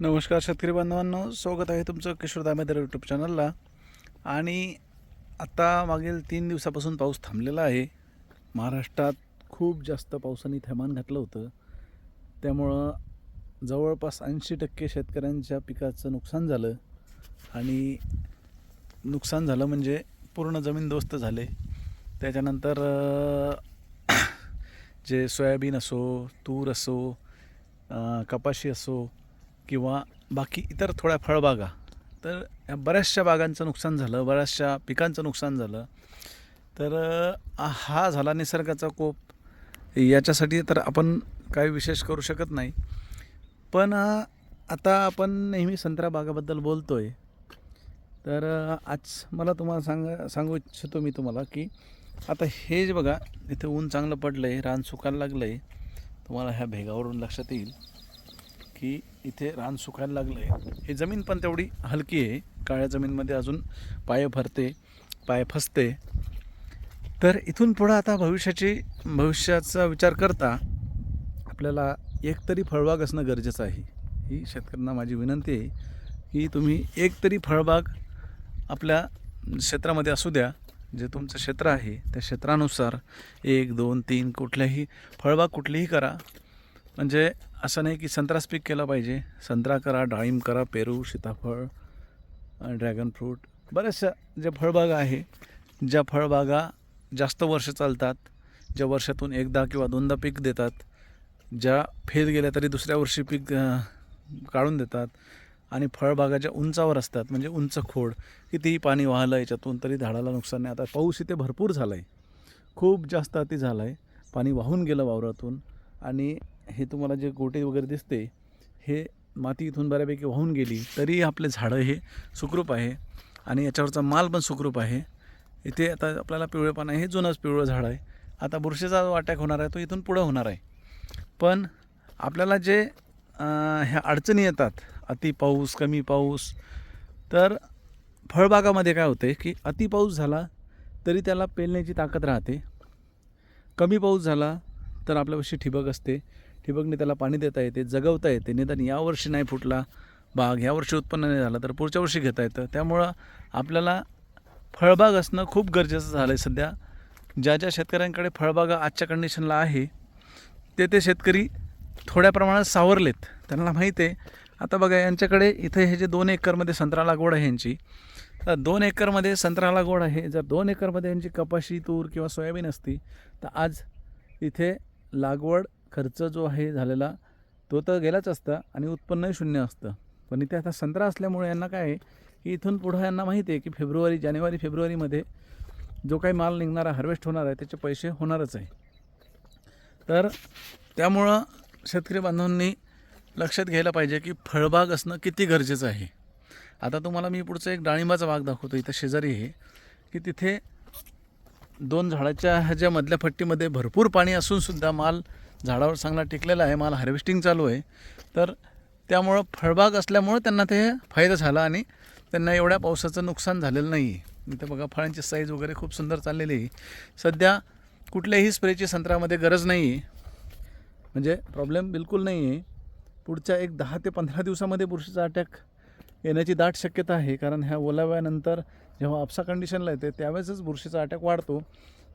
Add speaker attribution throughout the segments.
Speaker 1: नमस्कार शेतकरी बांधवांनो स्वागत आहे तुमचं किशोर दामेदर यूट्यूब चॅनलला आणि आता मागील तीन दिवसापासून पाऊस थांबलेला आहे. महाराष्ट्रात खूप जास्त पावसाने थैमान घातलं होतं. त्यामुळं जवळपास ऐंशी टक्के शेतकऱ्यांच्या पिकाचं नुकसान झालं. आणि नुकसान झालं म्हणजे पूर्ण जमीनदोस्त झाले. त्याच्यानंतर जे सोयाबीन असो तूर असो कपाशी असो किंवा बाकी इतर थोड्या फळबागा. तर या बऱ्याचशा बागांचं नुकसान झालं बऱ्याचशा पिकांचं नुकसान झालं. तर हा झाला निसर्गाचा कोप. याच्यासाठी तर आपण काही विशेष करू शकत नाही. पण आता आपण नेहमी संत्रा बागाबद्दल बोलतो आहे तर आज मला तुम्हाला सांग सांगू इच्छितो मी तुम्हाला की आता हे जे बघा इथे ऊन चांगलं पडलं आहे रान सुकायला लागलं आहे तुम्हाला ह्या भेगावरून लक्षात येईल. की इथे रान सुकायला लागलं आहे हे जमीन पण तेवढी हलकी आहे. काळ्या जमीनमध्ये अजून पाय भरते पाय फसते. तर इथून पुढं आता भविष्याची भविष्याचा विचार करता आपल्याला एक तरी फळबाग असणं गरजेचं आहे. ही शेतकऱ्यांना माझी विनंती आहे की तुम्ही एक तरी फळबाग आपल्या क्षेत्रामध्ये असू द्या. जे तुमचं क्षेत्र आहे त्या क्षेत्रानुसार एक दोन तीन कुठल्याही फळबाग कुठलीही करा. म्हणजे असं नाही की संत्रास पीक केलं पाहिजे. संत्रा करा डाळिंब करा पेरू सीताफळ ड्रॅगन फ्रूट बऱ्याचशा ज्या फळबागा आहे ज्या फळबागा जास्त वर्ष चालतात ज्या वर्षातून एकदा किंवा दोनदा पीक देतात ज्या फेल गेल्या तरी दुसऱ्या वर्षी पीक काढून देतात आणि फळबागा ज्या उंचावर असतात म्हणजे उंच खोड कितीही पाणी वाहलं याच्यातून तरी झाडाला नुकसान नाही. आता पाऊस इथे भरपूर झाला आहे खूप जास्त अति झाला आहे पाणी वाहून गेलं वावरातून आणि हे तुम्हाला जे गोटे वगैरे दिसते हे माती इथून बऱ्यापैकी वाहून गेली तरी आपले झाडं हे सुखरूप आहे. आणि याच्यावरचा माल पण सुखरूप आहे. इथे आता आपल्याला पिवळेपणा हे जुनंच पिवळं झाड आहे. आता बुरशीचा जो अटॅक होणार आहे तो इथून पुढं होणार आहे. पण आपल्याला जे ह्या अडचणी येतात अति पाऊस कमी पाऊस तर फळबागामध्ये काय होते की अति पाऊस झाला तरी त्याला पेलण्याची ताकद राहते. कमी पाऊस झाला तर आपल्यापाशी ठिबक असते. ठिबकने त्याला पाणी देता येते जगवता येते. निदान यावर्षी नाही फुटला बाग यावर्षी उत्पन्न नाही झालं तर पुढच्या वर्षी घेता येतं. त्यामुळं आपल्याला फळबाग असणं खूप गरजेचं झालं आहे सध्या. ज्या ज्या शेतकऱ्यांकडे फळबागा आजच्या कंडिशनला आहे ते ते शेतकरी थोड्या प्रमाणात सावरलेत. त्यांना माहीत आहे. आता बघा यांच्याकडे इथे हे जे दोन एकरमध्ये संत्रा लागवड आहे यांची तर दोन एकरमध्ये संत्रा लागवड आहे. जर दोन एकरमध्ये यांची कपाशी तूर किंवा सोयाबीन असती तर आज इथे लागवड खर्च जो आहे झालेला तो तर गेलाच असता आणि उत्पन्नही शून्य असतं. पण इथे आता संत्रा असल्यामुळे यांना काय आहे की इथून पुढं यांना माहिती आहे की फेब्रुवारी जानेवारी फेब्रुवारीमध्ये जो काही माल निघणारा हार्वेस्ट होणार आहे त्याचे पैसे होणारच आहे. तर त्यामुळं शेतकरी बांधवांनी लक्षात घ्यायला पाहिजे की फळबाग असणं किती गरजेचं आहे. आता तुम्हाला मी पुढचं एक डाळिंबाचा बाग दाखवतो इथं शेजारी आहे की तिथे दोन झाडाच्या ह्याच्या मधल्या फट्टीमध्ये भरपूर पाणी असूनसुद्धा माल झाडावर चांगला टिकलेला आहे माल हार्वेस्टिंग चालू आहे. तर त्यामुळं फळबाग असल्यामुळं त्यांना ते फायदा झाला आणि त्यांना एवढ्या पावसाचं नुकसान झालेलं नाही आहे इथं बघा फळांची साईज वगैरे खूप सुंदर चाललेली आहे. सध्या कुठल्याही स्प्रेची संत्र्यामध्ये गरज नाही आहे म्हणजे प्रॉब्लेम बिलकुल नाही आहे पुढच्या एक दहा ते पंधरा दिवसामध्ये बुरशीचा अटॅक येण्याची दाट शक्यता आहे. कारण ह्या ओलाव्यानंतर जेव्हा आपसा कंडिशनला येते त्यावेळेसच बुरशीचा अटॅक वाढतो.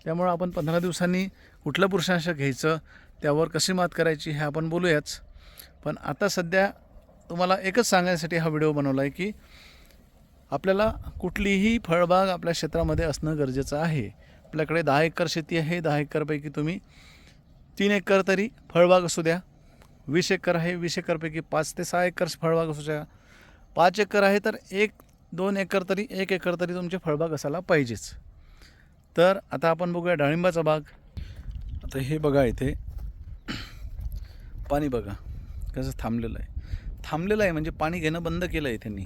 Speaker 1: त्यामुळं आपण पंधरा दिवसांनी कुठलं बुरशीनाशक घ्यायचं त्यावर कशी मात करायची हे आपण बोलूयाच. पण आता सध्या तुम्हाला एकच सांगण्यासाठी हा व्हिडिओ बनवला आहे की आपल्याला कुठलीही फळबाग आपल्या क्षेत्रामध्ये असणं गरजेचं आहे. आपल्याकडे दहा एकर शेती आहे दहा एकरपैकी तुम्ही तीन एकर तरी फळबाग असू द्या वीस एकर आहे वीस एकरपैकी पाच ते सहा एकर फळबाग असू द्या. पाच एकर आहे तर एक दोन एकर तरी एक एकर तरी तुमची फळबाग असायला पाहिजेच. तर आता आपण बघूया डाळिंबाचा बाग. आता हे बघा इथे. पाणी बघा कसं थांबलेलं आहे. थांबलेलं आहे म्हणजे पाणी घेणं बंद केलं आहे त्यांनी.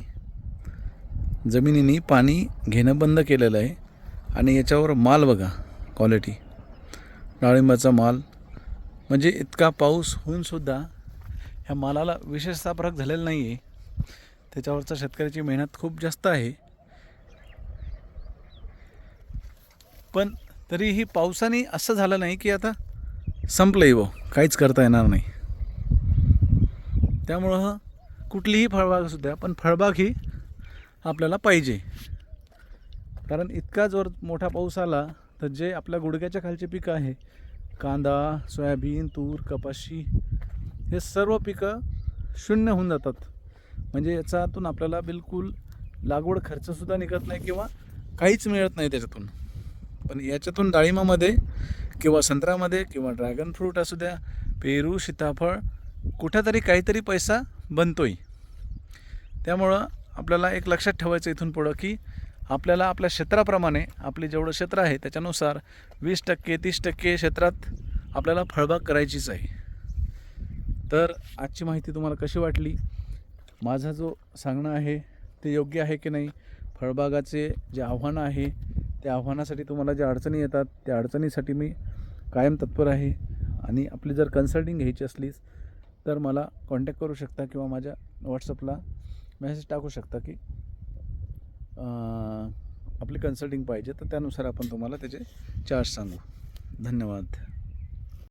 Speaker 1: जमिनीने पाणी घेणं बंद केलेलं आहे आणि याच्यावर माल बघा क्वालिटी डाळिंबाचा माल. म्हणजे इतका पाऊस होऊनसुद्धा ह्या मालाला विशेषतः फरक झालेला नाही आहे त्याच्यावरचा शेतकऱ्याची मेहनत खूप जास्त आहे. पण तरीही पावसाने असं झालं नाही की आता संपलं व काहीच करता येणार नाही. त्यामुळं कुठलीही फळबाग असू द्या पण फळबाग ही आपल्याला पाहिजे. कारण इतका जोर मोठा पाऊस आला तर जे आपल्या गुडघ्याच्या खालचे पिकं आहे कांदा सोयाबीन तूर कपाशी हे सर्व पिकं शून्य होऊन जातात. म्हणजे याच्यातून आपल्याला बिलकुल लागवड खर्चसुद्धा निघत नाही किंवा काहीच मिळत नाही त्याच्यातून. पण याच्यातून डाळिंबामध्ये किंवा संत्र्यामध्ये किंवा ड्रॅगन फ्रूट असू द्या पेरू सीताफळ कुठंतरी काहीतरी पैसा बनतोय. त्यामुळं आपल्याला एक लक्षात ठेवायचं इथून पुढं की आपल्याला आपल्या क्षेत्राप्रमाणे आपले जेवढं क्षेत्र आहे त्याच्यानुसार वीस टक्के तीस टक्के क्षेत्रात आपल्याला फळबाग करायचीच आहे. तर आजची माहिती तुम्हाला कशी वाटली? माझा जो सांगणं आहे ते योग्य आहे की नाही? फळबागाचे जे आव्हानं आहे त्या आव्हानासाठी तुम्हाला ज्या अडचणी येतात त्या अडचणीसाठी मी कायम तत्पर आहे. आणि आपली जर कन्सल्टिंग घ्यायची असलीच तर मला कॉन्टॅक्ट करू शकता किंवा माझ्या व्हॉट्सअपला मेसेज टाकू शकता की आपली कन्सल्टिंग पाहिजे. तर त्यानुसार आपण तुम्हाला त्याचे चार्ज सांगू. धन्यवाद.